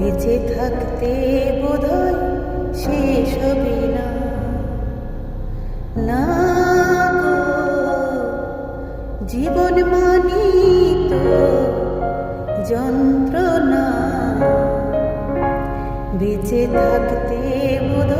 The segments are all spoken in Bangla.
বেঁচে থাকতে বোধহয় শেষ হবে না। না জীবন মানি তো যন্ত্রণা। বেঁচে থাকতে বোধহয়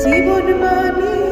জীবন মানে।